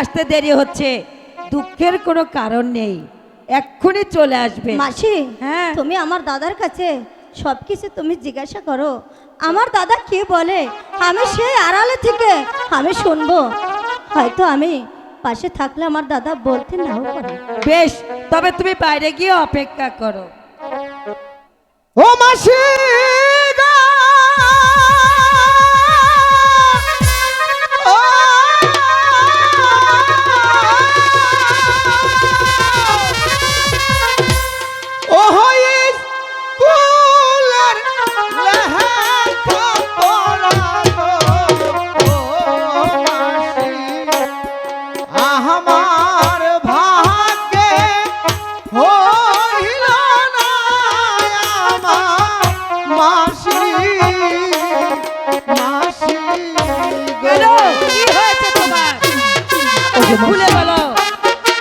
আসতে দেরি হচ্ছে। দুঃখের কোনো কারণ নেই। এক্ষুনি চলে আসবে। মাসি হ্যাঁ। তুমি আমার দাদার কাছে সব কিছু তুমি জিজ্ঞাসা করো। আমার দাদা কি বলে? আমি সেই আড়ালে থেকে আমি শুনব। হয়তো আমি পাশে থাকলে আমার দাদা বলতে নাও পারে। বেশ তবে তুমি বাইরে গিয়ে অপেক্ষা করো। ও মাসি!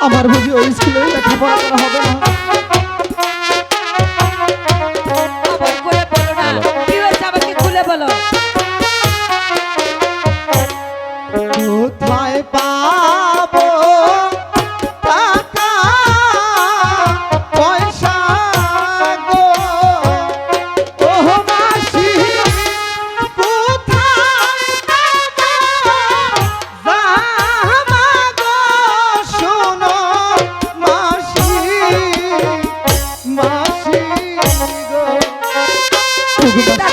আমার বুঝি ওই স্কুলে লেখাপড়া করা হবে না? খবর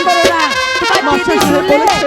করো না। তোমার বলেছে,